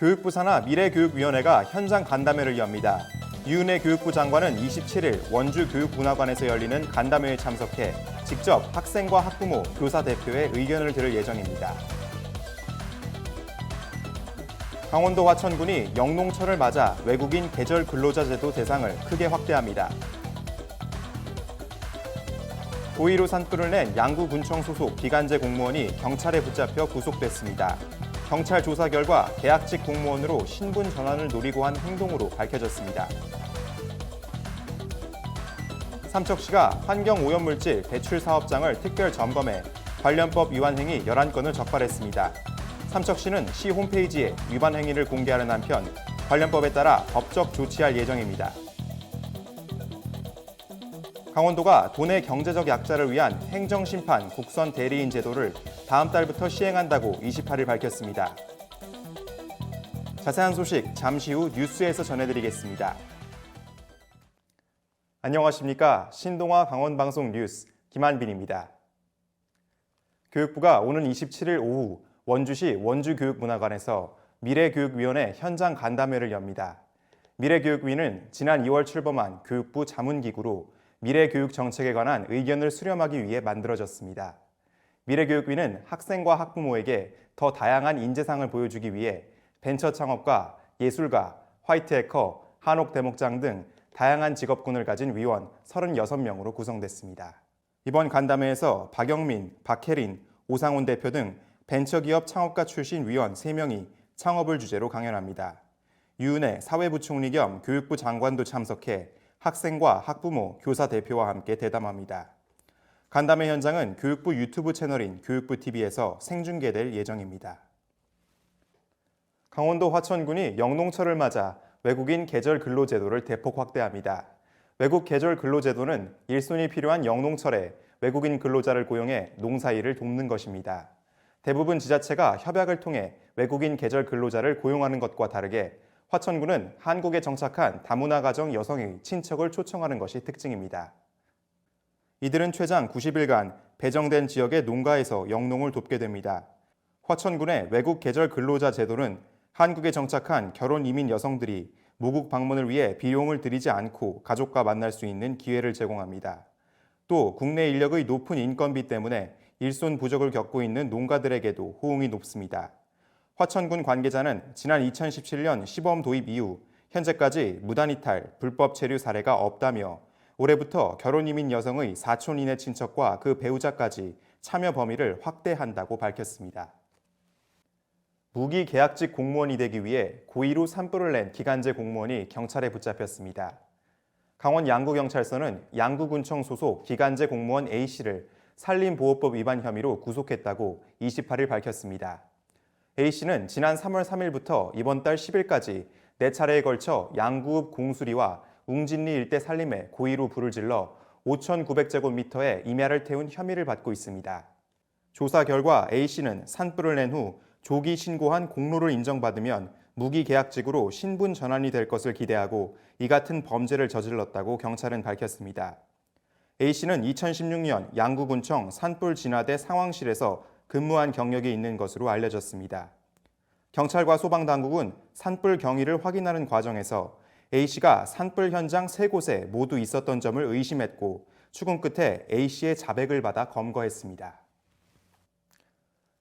교육부 산하 미래교육위원회가 현장 간담회를 엽니다. 유은혜 교육부 장관은 27일 원주 교육문화관에서 열리는 간담회에 참석해 직접 학생과 학부모, 교사 대표의 의견을 들을 예정입니다. 강원도 화천군이 영농철을 맞아 외국인 계절 근로자 제도 대상을 크게 확대합니다. 고의로 산불을 낸 양구군청 소속 기간제 공무원이 경찰에 붙잡혀 구속됐습니다. 경찰 조사 결과 계약직 공무원으로 신분 전환을 노리고 한 행동으로 밝혀졌습니다. 삼척시가 환경오염물질 배출 사업장을 특별 점검해 관련법 위반 행위 11건을 적발했습니다. 삼척시는 시 홈페이지에 위반 행위를 공개하는 한편 관련법에 따라 법적 조치할 예정입니다. 강원도가 도내 경제적 약자를 위한 행정심판 국선 대리인 제도를 다음 달부터 시행한다고 28일 밝혔습니다. 자세한 소식 잠시 후 뉴스에서 전해드리겠습니다. 안녕하십니까. 신동아 강원방송 뉴스 김한빈입니다. 교육부가 오는 27일 오후 원주시 원주교육문화관에서 미래교육위원회 현장 간담회를 엽니다. 미래교육위는 지난 2월 출범한 교육부 자문기구로 미래 교육 정책에 관한 의견을 수렴하기 위해 만들어졌습니다. 미래교육위는 학생과 학부모에게 더 다양한 인재상을 보여주기 위해 벤처 창업가, 예술가, 화이트 해커, 한옥 대목장 등 다양한 직업군을 가진 위원 36명으로 구성됐습니다. 이번 간담회에서 박영민, 박혜린, 오상훈 대표 등 벤처기업 창업가 출신 위원 3명이 창업을 주제로 강연합니다. 유은혜 사회부총리 겸 교육부 장관도 참석해 학생과 학부모, 교사 대표와 함께 대담합니다. 간담회 현장은 교육부 유튜브 채널인 교육부 TV에서 생중계될 예정입니다. 강원도 화천군이 영농철을 맞아 외국인 계절 근로제도를 대폭 확대합니다. 외국 계절 근로제도는 일손이 필요한 영농철에 외국인 근로자를 고용해 농사일을 돕는 것입니다. 대부분 지자체가 협약을 통해 외국인 계절 근로자를 고용하는 것과 다르게 화천군은 한국에 정착한 다문화 가정 여성의 친척을 초청하는 것이 특징입니다. 이들은 최장 90일간 배정된 지역의 농가에서 영농을 돕게 됩니다. 화천군의 외국 계절 근로자 제도는 한국에 정착한 결혼 이민 여성들이 모국 방문을 위해 비용을 들이지 않고 가족과 만날 수 있는 기회를 제공합니다. 또 국내 인력의 높은 인건비 때문에 일손 부족을 겪고 있는 농가들에게도 호응이 높습니다. 화천군 관계자는 지난 2017년 시범 도입 이후 현재까지 무단 이탈, 불법 체류 사례가 없다며 올해부터 결혼 이민 여성의 사촌 이내 친척과 그 배우자까지 참여 범위를 확대한다고 밝혔습니다. 무기 계약직 공무원이 되기 위해 고의로 산불을 낸 기간제 공무원이 경찰에 붙잡혔습니다. 강원 양구경찰서는 양구군청 소속 기간제 공무원 A씨를 산림보호법 위반 혐의로 구속했다고 28일 밝혔습니다. A씨는 지난 3월 3일부터 이번 달 10일까지 네 차례에 걸쳐 양구읍 공수리와 웅진리 일대 산림에 고의로 불을 질러 5,900제곱미터의 임야를 태운 혐의를 받고 있습니다. 조사 결과 A씨는 산불을 낸 후 조기 신고한 공로를 인정받으면 무기계약직으로 신분 전환이 될 것을 기대하고 이 같은 범죄를 저질렀다고 경찰은 밝혔습니다. A씨는 2016년 양구군청 산불 진화대 상황실에서 근무한 경력이 있는 것으로 알려졌습니다. 경찰과 소방당국은 산불 경위를 확인하는 과정에서 A씨가 산불 현장 세 곳에 모두 있었던 점을 의심했고 추궁 끝에 A씨의 자백을 받아 검거했습니다.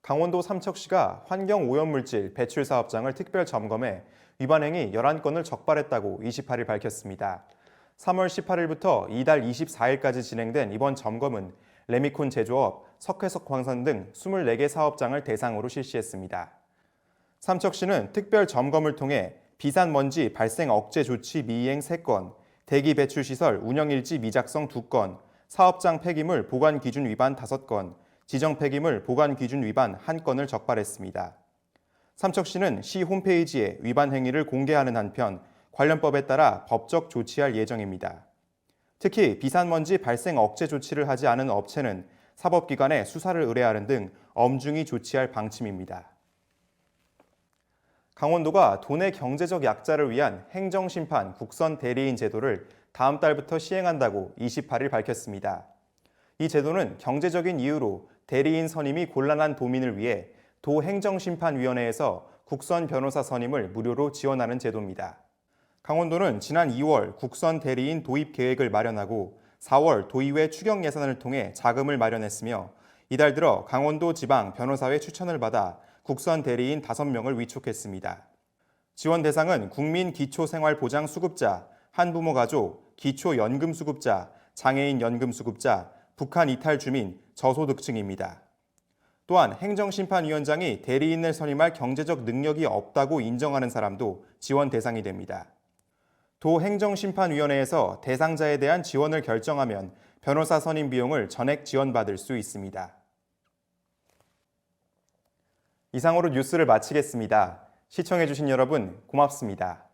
강원도 삼척시가 환경오염물질 배출 사업장을 특별 점검해 위반 행위 11건을 적발했다고 28일 밝혔습니다. 3월 18일부터 이달 24일까지 진행된 이번 점검은 레미콘 제조업, 석회석 광산 등 24개 사업장을 대상으로 실시했습니다. 삼척시는 특별 점검을 통해 비산 먼지 발생 억제 조치 미이행 3건, 대기 배출 시설 운영 일지 미작성 2건, 사업장 폐기물 보관 기준 위반 5건, 지정 폐기물 보관 기준 위반 1건을 적발했습니다. 삼척시는 시 홈페이지에 위반 행위를 공개하는 한편 관련법에 따라 법적 조치할 예정입니다. 특히 비산먼지 발생 억제 조치를 하지 않은 업체는 사법기관에 수사를 의뢰하는 등 엄중히 조치할 방침입니다. 강원도가 도내 경제적 약자를 위한 행정심판 국선 대리인 제도를 다음 달부터 시행한다고 28일 밝혔습니다. 이 제도는 경제적인 이유로 대리인 선임이 곤란한 도민을 위해 도행정심판위원회에서 국선 변호사 선임을 무료로 지원하는 제도입니다. 강원도는 지난 2월 국선 대리인 도입 계획을 마련하고 4월 도의회 추경 예산을 통해 자금을 마련했으며 이달 들어 강원도 지방 변호사회 추천을 받아 국선 대리인 5명을 위촉했습니다. 지원 대상은 국민 기초생활보장 수급자, 한부모 가족, 기초연금 수급자, 장애인 연금 수급자, 북한 이탈 주민, 저소득층입니다. 또한 행정심판위원장이 대리인을 선임할 경제적 능력이 없다고 인정하는 사람도 지원 대상이 됩니다. 도 행정심판위원회에서 대상자에 대한 지원을 결정하면 변호사 선임 비용을 전액 지원받을 수 있습니다. 이상으로 뉴스를 마치겠습니다. 시청해주신 여러분 고맙습니다.